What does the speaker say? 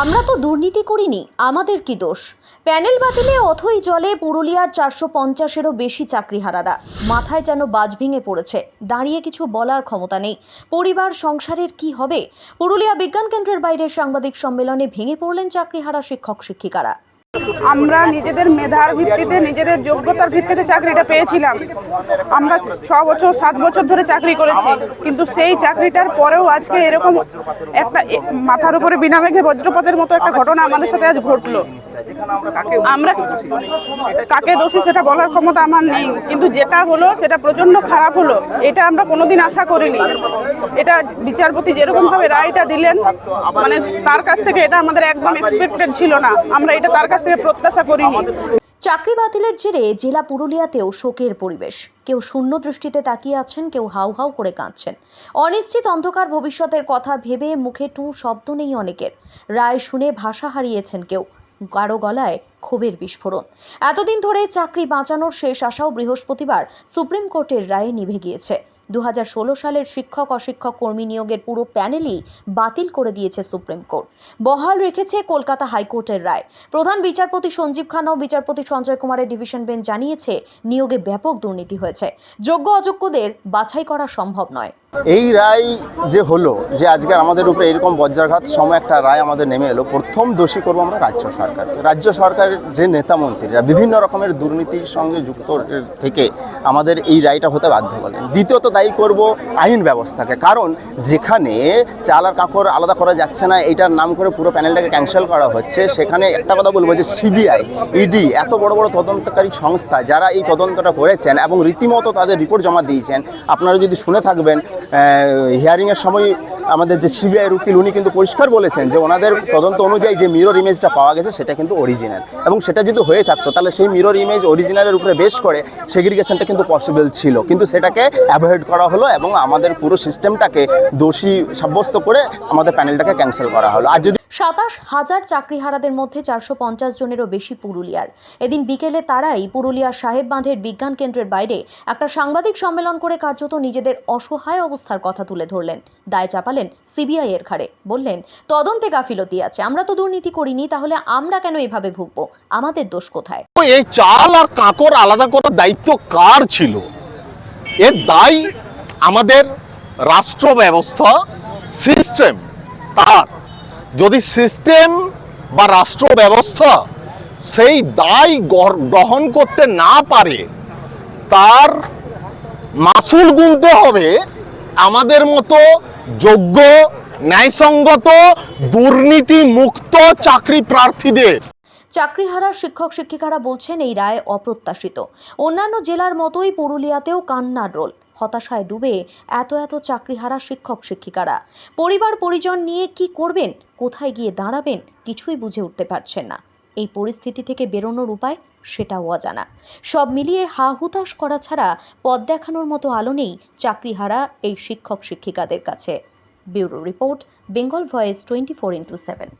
আমরা তো দুর্নীতি করিনি, আমাদের কি দোষ? প্যানেল বাতিলে অথই জলে পুরুলিয়ার চারশো পঞ্চাশেরও বেশি চাকরিহারারা। মাথায় যেন বাজ ভেঙে পড়েছে, দাঁড়িয়ে কিছু বলার ক্ষমতা নেই। পরিবার, সংসারের কি হবে? পুরুলিয়া বিজ্ঞান কেন্দ্রের বাইরে সাংবাদিক সম্মেলনে ভেঙে পড়লেন চাকরিহারা শিক্ষক শিক্ষিকারা আমরা নিজেদের মেধার ভিত্তিতে, নিজেদের যোগ্যতার ভিত্তিতে চাকরিটা পেয়েছিলাম। আমরা ছ বছর, সাত বছর ধরে চাকরি করেছি। কিন্তু সেই চাকরিটার পরেও আজকে এরকম একটা মাথার উপরে বিনা মেঘে বজ্রপাতের মতো একটা ঘটনা আমাদের সাথে আজ ঘটলো। আমরা কাকে দোষী সেটা বলার ক্ষমতা আমার নেই। কিন্তু যেটা হলো, সেটা প্রচণ্ড খারাপ হলো। এটা আমরা কোনোদিন আশা করিনি। এটা বিচারপতি যেরকমভাবে রায়টা দিলেন মানে তার কাছ থেকে এটা আমাদের একদম এক্সপেক্টেড ছিল না। আমরা এটা তার কাছ থেকে প্রত্যাশা করিনি। চাকরি বাতিলের জেরে জেলা পুরুলিয়াতেও শোকের পরিবেশ। কেউ শূন্য দৃষ্টিতে তাকিয়ে আছেন, কেউ হাউ হাউ করে কাঁদছেন। অনিশ্চিত অন্ধকার ভবিষ্যতের কথা ভেবে মুখে টু শব্দ নেই অনেকের। রায় শুনে ভাষা হারিয়েছেন কেউ। কারও গলায় ক্ষোভের বিস্ফোরণ। এতদিন ধরে চাকরি বাঁচানোর শেষ আশাও বৃহস্পতিবার সুপ্রিম কোর্টের রায়ে নিভে গিয়েছে। দু হাজার ষোলো সালের শিক্ষক অশিক্ষক কর্মী নিয়োগের পুরো প্যানেলই বাতিল করে দিয়েছে সুপ্রিম কোর্ট। বহাল রেখেছে কলকাতা হাইকোর্টের রায়। প্রধান বিচারপতি সঞ্জীব খান ও বিচারপতি সঞ্জয় কুমারের ডিভিশন বেঞ্চ জানিয়েছে, নিয়োগে ব্যাপক দুর্নীতি হয়েছে। যোগ্য অযোগ্যদের বাছাই করা সম্ভব নয়। এই রায় যে হলো, যে আজকে আমাদের উপরে এরকম বজ্রাঘাত সময় একটা রায় আমাদের নেমে এলো, প্রথম দোষী করব আমরা রাজ্য সরকার রাজ্য সরকারের যে নেতা মন্ত্রীরা বিভিন্ন রকমের দুর্নীতির সঙ্গে যুক্ত থেকে আমাদের এই রায়টা হতে বাধ্য করলেন দ্বিতীয়ত দায়ী করব আইন ব্যবস্থাকে, কারণ যেখানে চাল আর কাপড় আলাদা করা যাচ্ছে না এটার নাম করে পুরো প্যানেলটাকে ক্যান্সেল করা হচ্ছে, সেখানে একটা কথা বলব যে সিবিআই, ইডি, এত বড় বড় তদন্তকারী সংস্থা, যারা এই তদন্তটা করেছেন এবং রীতিমতো তাদের রিপোর্ট জমা দিয়েছেন, আপনারা যদি শুনে থাকবেন হিয়ারিংয়ের সময় আমাদের যে সিবিআই উকিল, উনি কিন্তু পরিষ্কার বলেছেন যে ওনাদের তদন্ত অনুযায়ী যে মিরর ইমেজটা পাওয়া গেছে, সেটা কিন্তু অরিজিনাল এবং সেটা যদি হয়ে থাকতো, তাহলে সেই মিরর ইমেজ অরিজিনালের উপরে বেশ করে সেগ্রিগেশনটা কিন্তু পসিবল ছিল। কিন্তু সেটাকে অ্যাভয়েড করা হলো এবং আমাদের পুরো সিস্টেমটাকে দোষী সাব্যস্ত করে আমাদের প্যানেলটাকে ক্যান্সেল করা হলো। আর যদি সাতাশ হাজার চাকরিহারাদের মধ্যে চারশো পঞ্চাশ জনেরও বেশি পুরুলিয়ার। এদিন বিকেলে তারাই পুরুলিয়ার সাহেব বাঁধের বিজ্ঞান কেন্দ্রের বাইরে একটা সাংবাদিক সম্মেলন করে কার্যত নিজেদের অসহায় অবস্থার কথা তুলে ধরলেন। দায় চাপালেন সিবিআই এর ঘাড়ে। বললেন, তদন্তে গাফিলতি আছে। আমরা তো দুর্নীতি করিনি, তাহলে আমরা কেন এভাবে ভুগবো? আমাদের দোষ কোথায়? এই চাল আর কাঁকর আলাদা করার দায়িত্ব কার ছিল? এর দায় আমাদের রাষ্ট্র ব্যবস্থা সিস্টেম তার। যদি সিস্টেম বা রাষ্ট্র ব্যবস্থা সেই দায় গ্রহণ করতে না পারে, তার মাসুল গুনতে হবে আমাদের মতো যোগ্য, ন্যায়সঙ্গত দুর্নীতি মুক্ত চাকরি প্রার্থীদের। চাকরি চাকরিহারা শিক্ষক শিক্ষিকারা বলছেন এই রায় অপ্রত্যাশিত। অন্যান্য জেলার মতোই পুরুলিয়াতেও কান্নার রোল। হতাশায় ডুবে এত এত চাকরিহারা শিক্ষক শিক্ষিকারা। পরিবার পরিজন নিয়ে কি করবেন? কোথায় গিয়ে দাঁড়াবেন? কিছুই বুঝে উঠতে পারছেন না। এই পরিস্থিতি থেকে বেরোনোর উপায় সেটাও অজানা। সব মিলিয়ে হা হুতাশ করা ছাড়া পদ দেখানোর মতো আলো নেই চাকরিহারা এই শিক্ষক শিক্ষিকাদের কাছে। Bureau report, Bengal voice twenty four into seven.